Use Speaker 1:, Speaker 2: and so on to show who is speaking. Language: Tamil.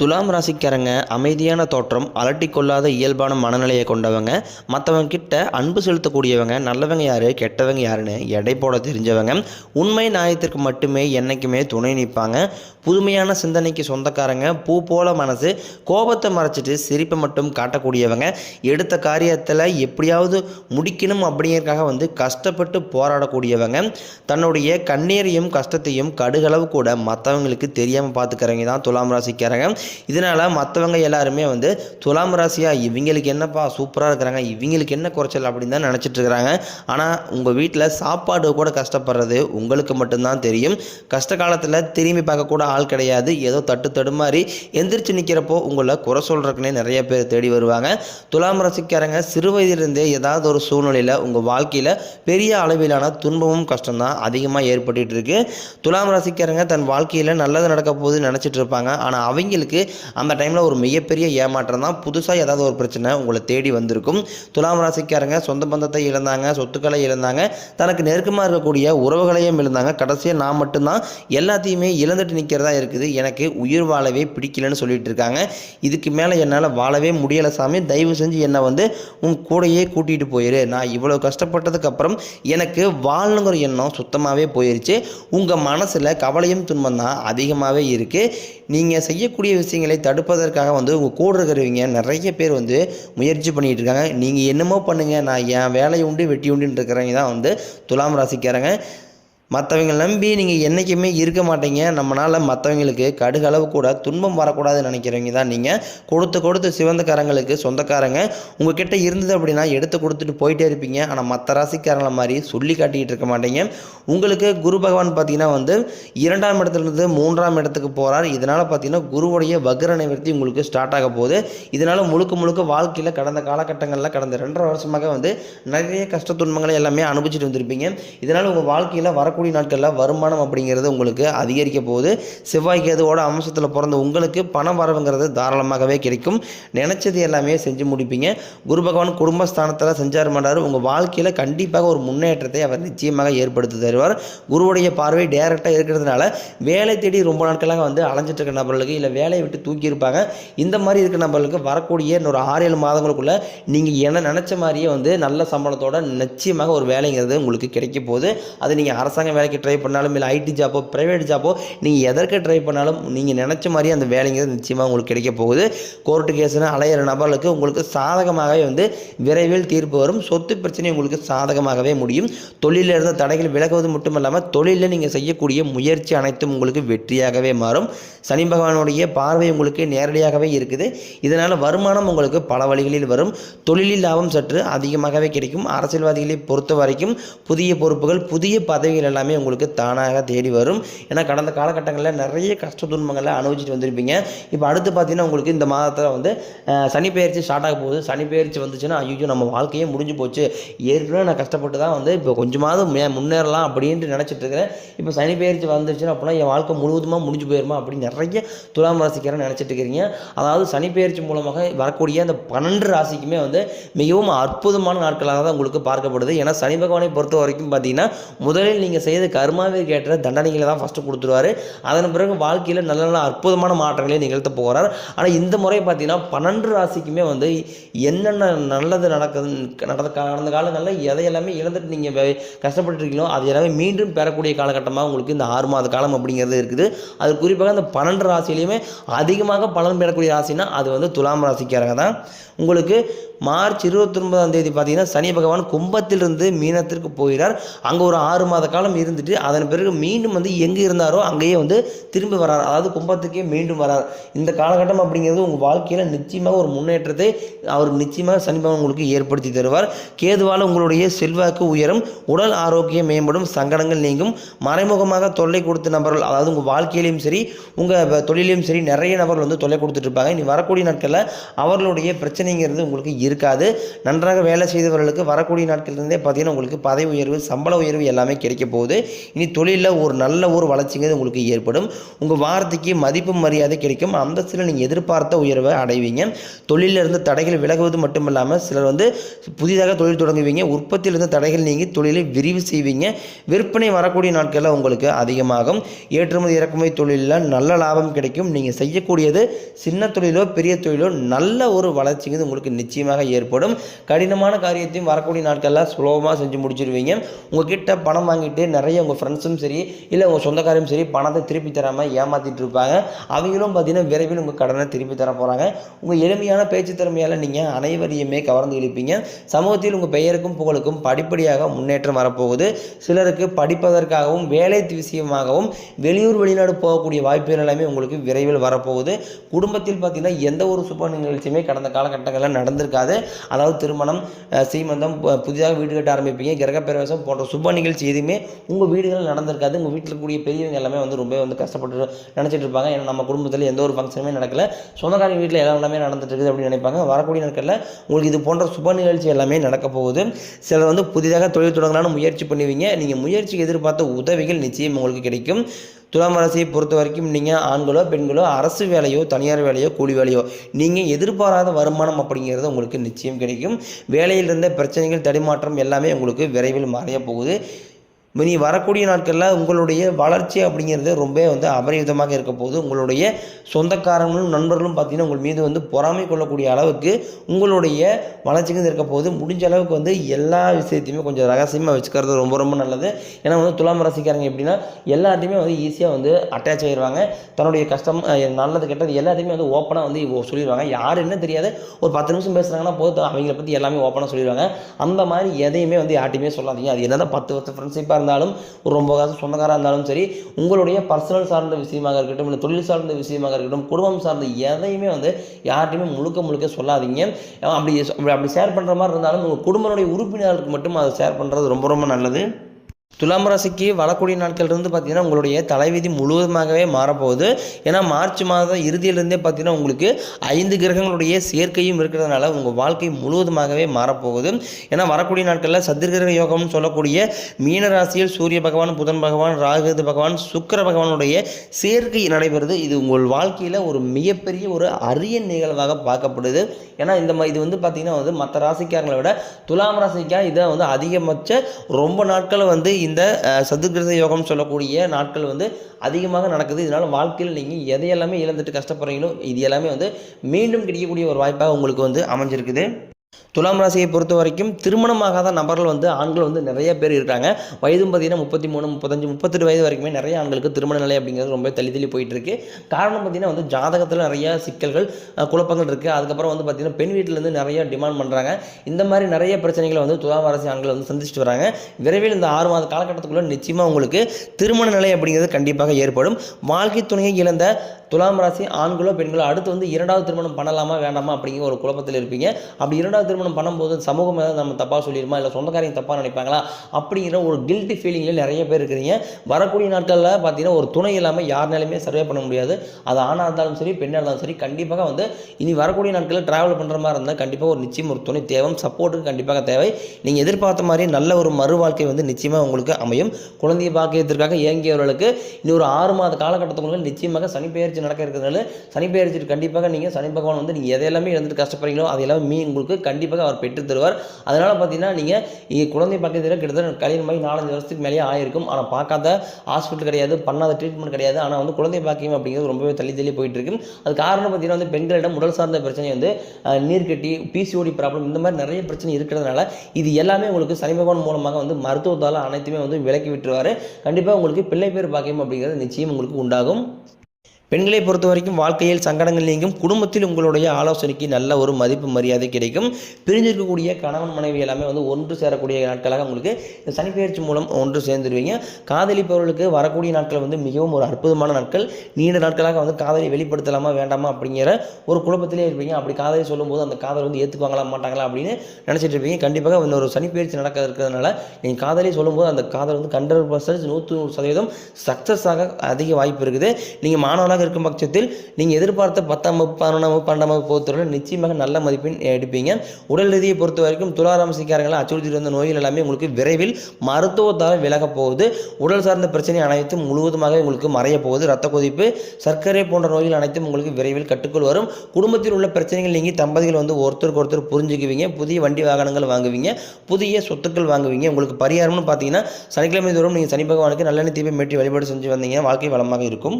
Speaker 1: துலாம் ராசிக்காரங்க அமைதியான தோற்றம் அலட்டிக்கொள்ளாத இயல்பான மனநிலையை கொண்டவங்க. மற்றவங்க கிட்ட அன்பு செலுத்தக்கூடியவங்க நல்லவங்க யார் கெட்டவங்க யாருன்னு எடை போட தெரிஞ்சவங்க. உண்மை நியாயத்திற்கு மட்டுமே என்றைக்குமே துணை நிற்பாங்க. புதுமையான சிந்தனைக்கு சொந்தக்காரங்க பூ போல மனசு கோபத்தை மறைச்சிட்டு சிரிப்பை மட்டும் காட்டக்கூடியவங்க. எடுத்த காரியத்தில் எப்படியாவது முடிக்கணும் அப்படிங்கிறதுக்காக வந்து கஷ்டப்பட்டு போராடக்கூடியவங்க. தன்னுடைய கண்ணீரையும் கஷ்டத்தையும் கடுகளவு கூட மற்றவங்களுக்கு தெரியாமல் பார்த்துக்கிறவங்க தான் துலாம் ராசிக்காரங்க. இதனால் மற்றவங்க எல்லாருமே வந்து துலாம் ராசியா இவங்களுக்கு என்னப்பா சூப்பராக இருக்கிறாங்க இவங்களுக்கு என்ன குறைச்சல் அப்படின்னு தான் நினச்சிட்டு இருக்கிறாங்க. ஆனால் உங்கள் வீட்டில் சாப்பாடு கூட கஷ்டப்படுறது உங்களுக்கு மட்டும்தான் தெரியும். கஷ்ட காலத்தில் திரும்பி பார்க்கக்கூட ஆள் கிடையாது. ஏதோ தட்டு தடுமாறி எந்திரிச்சு நிற்கிறப்போ உங்களை குறை சொல்கிறக்குனே நிறைய பேர் தேடி வருவாங்க. துலாம் ராசிக்காரங்க சிறு வயதிலிருந்தே ஏதாவது ஒரு சூழ்நிலையில் உங்கள் வாழ்க்கையில் பெரிய அளவிலான துன்பமும் கஷ்டம்தான் அதிகமாக ஏற்பட்டு இருக்கு. துலாம் ராசிக்காரங்க தன் வாழ்க்கையில் நல்லது நடக்க போகுதுன்னு நினச்சிட்டு இருப்பாங்க. ஆனால் அவங்களுக்கு அந்த டைமில் ஒரு மிகப்பெரிய ஏமாற்றம் தான் புதுசாக ஏதாவது ஒரு பிரச்சனை உங்களை தேடி வந்திருக்கும். துலாம் ராசிக்காரங்க சொந்த பந்தத்தை இழந்தாங்க சொத்துக்களை இழந்தாங்க தனக்கு நெருக்கமாக இருக்கக்கூடிய உறவுகளையும் இழந்தாங்க. கடைசியாக நான் மட்டும்தான் எல்லாத்தையுமே இழந்துட்டு நிற்கிறதா இருக்குது. எனக்கு உயிர் வாழவே பிடிக்கலன்னு சொல்லிட்டு இருக்காங்க. இதுக்கு மேலே என்னால் வாழவே முடியலை சாமி. தயவு செஞ்சு என்னை வந்து உன் கூடையே கூட்டிகிட்டு போயிரு. நான் இவ்வளோ கஷ்டப்பட்டதுக்கு அப்புறம் எனக்கு வாழணுங்கிற எண்ணம் சுத்தமாகவே போயிருச்சு. உங்கள் மனசில் கவலையும் துன்பம் தான் அதிகமாகவே இருக்குது நீங்கள் செய்யக்கூடிய விஷயங்களை தடுப்பதற்காக வந்து உங்கள் கூட இருக்கிறவங்க நிறைய பேர் வந்து முயற்சி பண்ணிகிட்டு இருக்காங்க. நீங்கள் என்னமோ பண்ணுங்கள் நான் என் வேலையை உண்டு வெட்டி உண்டுன்னு இருக்கிறவங்க தான் வந்து துலாம் ராசிக்காரங்க. மற்றவங்க நம்பி நீங்கள் என்றைக்குமே இருக்க மாட்டீங்க. நம்மளால் மற்றவங்களுக்கு கடுகளவு கூட துன்பம் வரக்கூடாதுன்னு நினைக்கிறவங்க தான் நீங்கள் கொடுத்து கொடுத்து சிவந்தக்காரங்களுக்கு சொந்தக்காரங்க உங்ககிட்ட இருந்தது அப்படின்னா எடுத்து கொடுத்துட்டு போயிட்டே இருப்பீங்க. ஆனால் மற்ற ராசிக்காரங்கள மாதிரி சொல்லி காட்டிக்கிட்டு இருக்க மாட்டீங்க. உங்களுக்கு குரு பகவான் பார்த்தீங்கன்னா வந்து இரண்டாம் இடத்துலேருந்து மூன்றாம் இடத்துக்கு போகிறார் இதனால் பார்த்தீங்கன்னா குருவுடைய வக்ர நிவர்த்தி உங்களுக்கு ஸ்டார்ட் ஆக போகுது. இதனால் முழுக்க முழுக்க வாழ்க்கையில் கடந்த காலகட்டங்களில் கடந்த ரெண்டரை வருஷமாக வந்து நிறைய கஷ்ட துன்பங்களை எல்லாமே அனுபவிச்சுட்டு வந்திருப்பீங்க. இதனால் உங்கள் வாழ்க்கையில் வரக்கூடிய நாட்களில் வருமானம் அப்படிங்கிறது உங்களுக்கு அதிகரிக்க போகுது. செவ்வாய் கேதுவோட அம்சத்தில் பிறந்த உங்களுக்கு பணம் வரவுங்கிறது தாராளமாகவே கிடைக்கும். நினச்சது எல்லாமே செஞ்சு முடிப்பீங்க. குரு பகவான் குடும்பஸ்தானத்தில் செஞ்சார் மாட்டார் உங்கள் வாழ்க்கையில் கண்டிப்பாக ஒரு முன்னேற்றத்தை அவர் நிச்சயமாக ஏற்படுத்தி தருவார். குருவுடைய பார்வை டைரெக்டாக இருக்கிறதுனால வேலை தேடி ரொம்ப நாட்களாக வந்து அலைஞ்சிட்டு இருக்க நபர்களுக்கு இல்லை வேலையை விட்டு தூக்கி இருப்பாங்க. இந்த மாதிரி இருக்கிற நபர்களுக்கு வரக்கூடிய இன்னொரு ஆறு ஏழு மாதங்களுக்குள்ள நீங்கள் என்ன நினச்ச மாதிரியே வந்து நல்ல சம்பளத்தோட நிச்சயமாக ஒரு வேலைங்கிறது உங்களுக்கு கிடைக்க போகுது. அது நீங்கள் அரசாங்க வேலைக்கு ட்ரை பண்ணாலும் இல்லை ஐடி ஜாப்போ ப்ரைவேட் ஜாப்போ நீங்கள் எதற்கு ட்ரை பண்ணாலும் நீங்கள் நினச்ச மாதிரி அந்த வேலைங்கிறது நிச்சயமாக உங்களுக்கு கிடைக்க போகுது. கோர்ட்டு கேஸ்னு அலையிற நபர்களுக்கு உங்களுக்கு சாதகமாகவே வந்து விரைவில் தீர்ப்பு வரும். சொத்து பிரச்சனை உங்களுக்கு சாதகமாகவே முடியும். தொழிலில் இருந்த தடைகள் விலகுவது மட்டும் இல்லாமல் தொழிலில் நீங்கள் செய்யக்கூடிய முயற்சி அனைத்தும் உங்களுக்கு வெற்றியாகவே மாறும். சனி பகவானுடைய பார்வை உங்களுக்கு நேரடியாகவே இருக்குது. இதனால் வருமானம் உங்களுக்கு பல வழிகளில் வரும். தொழிலில் லாபம் சற்று அதிகமாகவே கிடைக்கும். அரசியல்வாதிகளை பொறுத்த வரைக்கும் புதிய பொறுப்புகள் புதிய பதவிகள் எல்லாமே உங்களுக்கு தானாக தேடி வரும். ஏன்னா கடந்த காலகட்டங்களில் நிறைய கஷ்ட துன்பங்களை அனுபவிச்சுட்டு வந்திருப்பீங்க. இப்போ அடுத்து பார்த்தீங்கன்னா உங்களுக்கு இந்த மாதத்தில் வந்து சனி பயிற்சி ஸ்டார்ட் ஆக போகுது. சனி பெயர்ச்சி வந்துச்சுன்னா ஐயோ நம்ம வாழ்க்கையே முடிஞ்சு போச்சு. ஏற்கனவே நான் கஷ்டப்பட்டு தான் வந்து இப்போ கொஞ்சமாவது மே முன்னேறலாம் அப்படின்ட்டு நினச்சிட்டு இருக்கிறேன். இப்போ சனி பெயர்ச்சி வந்துச்சுன்னா அப்படின்னா என் வாழ்க்கை முழுவதுமாக முடிஞ்சு போயிருமா அப்படின்னு நிறைய துலாம் ராசிக்காரன் நினச்சிட்டு இருக்கிறீங்க. அதாவது சனி பெயர்ச்சி மூலமாக வரக்கூடிய அந்த பன்னெண்டு ராசிக்குமே வந்து மிகவும் அற்புதமான நாட்களாக தான் உங்களுக்கு பார்க்கப்படுது. ஏன்னா சனி பகவானை பொறுத்த வரைக்கும் பார்த்தீங்கன்னா முதலில் நீங்கள் செய்த கர்மாவிற்கு ஏற்ற தண்டனைகளை தான் ஃபஸ்ட்டு கொடுத்துருவாரு. அதன் பிறகு வாழ்க்கையில் நல்ல நல்ல அற்புதமான மாற்றங்களை நிகழ்த்த போகிறார் ஆனால் இந்த முறை பார்த்தீங்கன்னா பன்னெண்டு ராசிக்குமே வந்து என்னென்ன நல்லது நடக்குது நடந்த கடந்த காலங்களில் எதை எல்லாமே இழந்துட்டு நீங்கள் கஷ்டப்பட்டு இருக்கீங்களோ அது எல்லாமே மீண்டும் பெறக்கூடிய காலகட்டமாக உங்களுக்கு இந்த ஆறு மாத காலம் அப்படிங்கிறது இருக்குது. அது குறிப்பாக அந்த பன்னெண்டு ராசியிலையுமே அதிகமாக பலன் பெறக்கூடிய ராசினா அது வந்து துலாம் ராசிக்காரங்க தான். உங்களுக்கு மார்ச் இருபத்தொன்பதாம் தேதி பார்த்தீங்கன்னா சனி பகவான் கும்பத்திலிருந்து மீனத்திற்கு போகிறார். அங்கே ஒரு ஆறு மாத காலம் இருந்துட்டு அதன் பிறகு மீண்டும் வந்து எங்கே இருந்தாரோ அங்கேயே வந்து திரும்பி வரார். அதாவது கும்பத்துக்கே மீண்டும் வரார். இந்த காலகட்டம் அப்படிங்கிறது உங்கள் வாழ்க்கையில் நிச்சயமாக ஒரு முன்னேற்றத்தை அவர் நிச்சயமாக சனிபவன் உங்களுக்கு ஏற்படுத்தி தருவார். கேதுவால் உங்களுடைய செல்வாக்கு உயரும். உடல் ஆரோக்கியம் மேம்படும். சங்கடங்கள் நீங்கும். மறைமுகமாக தொல்லை கொடுத்த நபர்கள் அதாவது உங்கள் வாழ்க்கையிலையும் சரி உங்கள் தொழிலையும் சரி நிறைய நபர்கள் வந்து தொல்லை கொடுத்துட்டு இருப்பாங்க. இனி வரக்கூடிய நாட்களில் அவர்களுடைய பிரச்சனைங்கிறது உங்களுக்கு இருக்காது. நன்றாக வேலை செய்தவர்களுக்கு வரக்கூடிய நாட்களிலிருந்தே பார்த்தீங்கன்னா உங்களுக்கு பதவி உயர்வு சம்பள உயர்வு எல்லாமே கிடைக்க போகுது. போகுது இனி தொழிலில் ஒரு நல்ல ஒரு வளர்ச்சிங்கிறது உங்களுக்கு ஏற்படும். உங்கள் வார்த்தைக்கு மதிப்பு மரியாதை கிடைக்கும். அந்தஸ்தில் நீங்கள் எதிர்பார்த்த உயர்வை அடைவீங்க. தொழிலில் இருந்து தடைகள் விலகுவது மட்டும் இல்லாமல் சிலர் வந்து புதிதாக தொழில் தொடங்குவீங்க. உற்பத்தியிலிருந்து தடைகள் நீங்கி தொழிலை விரிவு செய்வீங்க. விற்பனை வரக்கூடிய நாட்களில் உங்களுக்கு அதிகமாகும். ஏற்றுமதி இறக்குமதி தொழிலில் நல்ல லாபம் கிடைக்கும். நீங்கள் செய்யக்கூடியது சின்ன தொழிலோ பெரிய தொழிலோ நல்ல ஒரு வளர்ச்சிங்கிறது உங்களுக்கு நிச்சயமாக ஏற்படும். கடினமான காரியத்தையும் வரக்கூடிய நாட்களில் சுலபமாக செஞ்சு முடிச்சிருவீங்க. உங்ககிட்ட பணம் வாங்கிட்டு நிறைய உங்கள் ஃப்ரெண்ட்ஸும் சரி இல்லை உங்கள் சொந்தக்காரரும் சரி பணத்தை திருப்பி தராமல் ஏமாற்றிட்டு இருப்பாங்க. அவங்களும் பார்த்தீங்கன்னா விரைவில் உங்கள் கடனை திருப்பி தர போகிறாங்க உங்கள் எளிமையான பேச்சு திறமையால் நீங்கள் அனைவரையுமே கவர்ந்து இழுப்பீங்க. சமூகத்தில் உங்கள் பெயருக்கும் புகழுக்கும் படிப்படியாக முன்னேற்றம் வரப்போகுது. சிலருக்கு படிப்பதற்காகவும் வேலை விஷயமாகவும் வெளியூர் வெளிநாடு போகக்கூடிய வாய்ப்புகள் எல்லாமே உங்களுக்கு விரைவில் வரப்போகுது. குடும்பத்தில் பார்த்தீங்கன்னா எந்த ஒரு சுப நிகழ்ச்சியுமே கடந்த காலகட்டங்களில் நடந்திருக்காது. அதாவது திருமணம் சீமந்தம் புதிதாக வீடு கட்ட ஆரம்பிப்பீங்க. கிரகப்பிரவேசம் போன்ற சுப நிகழ்ச்சி எதுவுமே உங்கள் வீடுகளில் நடந்திருக்காது. உங்கள் வீட்டில் இருக்கக்கூடிய பெரியவங்க எல்லாமே வந்து ரொம்ப வந்து கஷ்டப்பட்டு நினச்சிட்டு இருப்பாங்க. ஏன்னா நம்ம குடும்பத்தில் எந்த ஒரு ஃபங்க்ஷனுமே நடக்கல. சொந்தக்காரங்க வீட்டில் எல்லாம் எல்லாமே நடந்துட்டு இருக்குது அப்படின்னு நினைப்பாங்க. வரக்கூடிய நாட்களில் உங்களுக்கு இது போன்ற சுப நிகழ்ச்சி எல்லாமே நடக்க போகுது. சிலர் வந்து புதிதாக தொழில் தொடங்கலான்னு முயற்சி பண்ணுவீங்க. நீங்கள் முயற்சிக்கு எதிர்பார்த்த உதவிகள் நிச்சயம் உங்களுக்கு கிடைக்கும். துலாம் ராசியை பொறுத்த வரைக்கும் நீங்கள் ஆண்களோ பெண்களோ அரசு வேலையோ தனியார் வேலையோ கூலி வேலையோ நீங்கள் எதிர்பாராத வருமானம் அப்படிங்கிறது உங்களுக்கு நிச்சயம் கிடைக்கும். வேலையில் இருந்த பிரச்சனைகள் தடுமாற்றம் எல்லாமே உங்களுக்கு விரைவில் மறைய போகுது. இனி வரக்கூடிய நாட்களில் உங்களுடைய வளர்ச்சி அப்படிங்கிறது ரொம்ப வந்து அபரிவிதமாக இருக்க போது உங்களுடைய சொந்தக்காரங்களும் நண்பர்களும் பார்த்திங்கன்னா உங்கள் மீது வந்து பொறாமை கொள்ளக்கூடிய அளவுக்கு உங்களுடைய வளர்ச்சிக்கு இருக்க போது முடிஞ்ச அளவுக்கு வந்து எல்லா விஷயத்தையுமே கொஞ்சம் ரகசியமாக வச்சுக்கிறது ரொம்ப ரொம்ப நல்லது. ஏன்னா வந்து துலாம் ராசிக்காரங்க எப்படின்னா எல்லாத்தையுமே வந்து ஈஸியாக வந்து அட்டாச் ஆகிடுவாங்க தன்னுடைய கஷ்டம் நல்லது கெட்டது எல்லாத்தையுமே வந்து ஓப்பனாக வந்து சொல்லிடுவாங்க யார் என்ன தெரியாது. ஒரு பத்து நிமிஷம் பேசுகிறாங்கன்னா போதும். அவங்கள பற்றி எல்லாமே ஓப்பனாக சொல்லிடுவாங்க அந்த மாதிரி எதையுமே வந்து யார்ட்டையுமே சொல்லாதீங்க. அது என்னதான் பத்து வருஷம் ஃப்ரெண்ட்ஷிப்பாக இருந்தாலும் ஒரு ரொம்ப காசு சொந்தக்காராக இருந்தாலும் சரி உங்களுடைய பர்சனல் சார்ந்த விஷயமாக இருக்கட்டும் இல்லை தொழில் சார்ந்த விஷயமாக இருக்கட்டும் குடும்பம் சார்ந்த எதையுமே வந்து யார்ட்டையுமே முழுக்க முழுக்க சொல்லாதீங்க. அப்படி அப்படி- அப்படி ஷேர் பண்ணுற மாதிரி இருந்தாலும் உங்கள் குடும்பனுடைய உறுப்பினர்களுக்கு மட்டும் அதை ஷேர் பண்ணுறது ரொம்ப ரொம்ப நல்லது. துலாம் ராசிக்கு வரக்கூடிய நாட்கள் இருந்து பார்த்தீங்கன்னா உங்களுடைய தலைவிதி முழுவதுமாகவே மாறப்போகுது. ஏன்னா மார்ச் மாதம் இறுதியிலிருந்தே பார்த்தீங்கன்னா உங்களுக்கு ஐந்து கிரகங்களுடைய சேர்க்கையும் இருக்கிறதுனால உங்கள் வாழ்க்கை முழுவதுமாகவே மாறப்போகுது. ஏன்னா வரக்கூடிய நாட்களில் சத்திரகிரக யோகம்னு சொல்லக்கூடிய மீன ராசியில் சூரிய பகவான் புதன் பகவான் ராகுது பகவான் சுக்கிர பகவானுடைய சேர்க்கை நடைபெறுது. இது உங்கள் வாழ்க்கையில் ஒரு மிகப்பெரிய ஒரு அரிய நிகழ்வாக பார்க்கப்படுது. ஏன்னா இந்த மா- இது வந்து பார்த்தீங்கன்னா வந்து மற்ற ராசிக்காரங்களை விட துலாம் ராசிக்கா இதை வந்து அதிகபட்ச ரொம்ப நாட்கள் வந்து இந்த அஹ், சதுர்கிரக யோகம் சொல்லக்கூடிய நாட்கள் வந்து அதிகமாக நடக்குது. இதனால் வாழ்க்கையில் நீங்கள் எதையெல்லாமே இழந்துட்டு கஷ்டப்படுறீங்களோ இது எல்லாமே வந்து மீண்டும் கிடைக்கக்கூடிய ஒரு வாய்ப்பாக உங்களுக்கு வந்து அமைஞ்சிருக்குது. துலாம் ராசியை பொறுத்த வரைக்கும் திருமணமாகாத நபர்கள் வந்து ஆண்கள் வந்து நிறைய பேர் இருக்காங்க. வயதும் பார்த்தீங்கன்னா முப்பத்தி மூணு முப்பத்தஞ்சு முப்பத்தெட்டு வயது வரைக்குமே நிறைய ஆண்களுக்கு திருமண நிலை அப்படிங்கிறது ரொம்ப தள்ளி தள்ளி போயிட்டு இருக்கு. காரணம் பார்த்தீங்கன்னா வந்து ஜாதகத்தில் நிறைய சிக்கல்கள் குழப்பங்கள் இருக்குது அதுக்கப்புறம் வந்து பார்த்தீங்கன்னா பெண் வீட்டிலேருந்து நிறைய டிமாண்ட் பண்ணுறாங்க இந்த மாதிரி நிறைய பிரச்சனைகளை வந்து துலாம் ராசி ஆண்கள் வந்து சந்திச்சுட்டு வராங்க. விரைவில் இந்த ஆறு மாத காலகட்டத்துக்குள்ள நிச்சயமாக உங்களுக்கு திருமண நிலை அப்படிங்கிறது கண்டிப்பாக ஏற்படும். வாழ்க்கை துணையை இழந்த துலாம் ராசி ஆண்களோ பெண்களோ அடுத்து வந்து இரண்டாவது திருமணம் பண்ணலாமா வேண்டாமா அப்படிங்கிற ஒரு குழப்பத்தில் இருப்பீங்க. அப்படி இரண்டாவது திருமணம் பண்ணும்போது சமூகம் ஏதாவது நம்ம தப்பாக சொல்லிடுமா இல்லை சொந்தக்காரங்க தப்பாக நினைப்பாங்களா அப்படிங்கிற ஒரு கில்ட்டி ஃபீலிங்கில் நிறைய பேர் இருக்கிறீங்க. வரக்கூடிய நாட்களில் பார்த்தீங்கன்னா ஒரு துணை இல்லாமல் யாருனாலுமே சர்வே பண்ண முடியாது. அது ஆணாக இருந்தாலும் சரி பெண்ணாக இருந்தாலும் சரி கண்டிப்பாக வந்து இனி வரக்கூடிய நாட்களில் ட்ராவல் பண்ணுற மாதிரி இருந்தால் கண்டிப்பாக ஒரு நிச்சயம் ஒரு துணை தேவை சப்போர்ட்டுக்கு கண்டிப்பாக தேவை. நீங்கள் எதிர்பார்த்த மாதிரி நல்ல ஒரு மறு வாழ்க்கை வந்து நிச்சயமாக உங்களுக்கு அமையும். குழந்தைய பாக்கியத்திற்காக இயங்கியவர்களுக்கு இன்னொரு ஒரு ஆறு மாத காலகட்டத்துக்குள்ள நிச்சயமாக சனி பெயர்ச்சி நடக்க இருக்கிறதுனால சனி கண்டிப்பாக நீங்கள் சனி பகவான் வந்து நீங்கள் எதையெல்லாமே இழந்துட்டு கஷ்டப்படுறீங்களோ அதெல்லாம் மீ உங்களுக்கு கண்டிப்பாக அவர் பெற்று தருவார். அதனால் பார்த்தீங்கன்னா நீங்கள் குழந்தை பக்கத்தில் கிட்டத்தட்ட கல்யாணம் மாதிரி நாலஞ்சு வருஷத்துக்கு மேலேயே ஆயிருக்கும். ஆனால் பார்க்காத ஹாஸ்பிட்டல் கிடையாது பண்ணாத ட்ரீட்மெண்ட் கிடையாது. ஆனால் வந்து குழந்தை பாக்கியம் அப்படிங்கிறது ரொம்பவே தள்ளி தள்ளி போயிட்டு இருக்கு. அது காரணம் பார்த்தீங்கன்னா வந்து பெண்களிடம் உடல் சார்ந்த பிரச்சனை வந்து நீர்க்கட்டி பிசிஓடி ப்ராப்ளம் இந்த மாதிரி நிறைய பிரச்சனை இருக்கிறதுனால இது எல்லாமே உங்களுக்கு சனி பகவான் மூலமாக வந்து மருத்துவத்தால் அனைத்துமே வந்து விலக்கி விட்டுருவார். கண்டிப்பாக உங்களுக்கு பிள்ளை பேர் பாக்கியம் அப்படிங்கிறது நிச்சயம் உங்களுக்கு உண்டாகும். பெண்களை பொறுத்த வரைக்கும் வாழ்க்கையில் சங்கடங்கள் நீங்கும். குடும்பத்தில் உங்களுடைய ஆலோசனைக்கு நல்ல ஒரு மதிப்பு மரியாதை கிடைக்கும். பிரிஞ்சிருக்கக்கூடிய கணவன் மனைவி எல்லாமே வந்து ஒன்று சேரக்கூடிய நாட்களாக உங்களுக்கு சனிப்பெயர்ச்சி மூலம் ஒன்று சேர்ந்துருவீங்க. காதலிப்பவர்களுக்கு வரக்கூடிய நாட்கள் வந்து மிகவும் ஒரு அற்புதமான நாட்கள். நீண்ட நாட்களாக வந்து காதலை வெளிப்படுத்தலாமா வேண்டாமா அப்படிங்கிற ஒரு குழப்பத்திலே இருப்பீங்க. அப்படி காதலை சொல்லும்போது அந்த காதல் வந்து ஏற்றுக்குவாங்களா மாட்டாங்களா அப்படின்னு நினச்சிட்டு இருப்பீங்க. கண்டிப்பாக இந்த ஒரு சனிப்பெயர்ச்சி நடக்க இருக்கிறதுனால நீங்கள் காதலை சொல்லும்போது அந்த காதல் வந்து ஹண்ட்ரட் பர்சன்ட் நூற்று நூறு சதவீதம் சக்ஸஸ் ஆக அதிக வாய்ப்பு இருக்குது. நீங்கள் மாணவனாக மாணவராக இருக்கும் பட்சத்தில் நீங்கள் எதிர்பார்த்த பத்தாம் வகுப்பு பதினொன்றாம் வகுப்பு பன்னெண்டாம் வகுப்பு பொறுத்தவரை நிச்சயமாக நல்ல மதிப்பெண் எடுப்பீங்க. உடல் ரீதியை பொறுத்த வரைக்கும் துளாராமசிக்காரங்களை அச்சுறுத்திட்டு வந்த நோய்கள் எல்லாமே உங்களுக்கு விரைவில் மருத்துவத்தால் விலகப் போகுது. உடல் சார்ந்த பிரச்சனை அனைத்தும் முழுவதுமாக உங்களுக்கு மறைய போகுது. ரத்த கொதிப்பு சர்க்கரை போன்ற நோய்கள் அனைத்தும் உங்களுக்கு விரைவில் கட்டுக்குள் வரும். குடும்பத்தில் உள்ள பிரச்சனைகள் நீங்கள் தம்பதிகள் வந்து ஒருத்தருக்கு ஒருத்தர் புரிஞ்சுக்குவீங்க. புதிய வண்டி வாகனங்கள் வாங்குவீங்க. புதிய சொத்துக்கள் வாங்குவீங்க. உங்களுக்கு பரிகாரம்னு பார்த்தீங்கன்னா சனிக்கிழமை தோறும் நீங்கள் சனி பகவானுக்கு நல்லெண்ணெய் தீபம் மேற்றி வழிபாடு செஞ்சு வந்தீங்க வாழ்க்கை வளமாக இருக்கும்.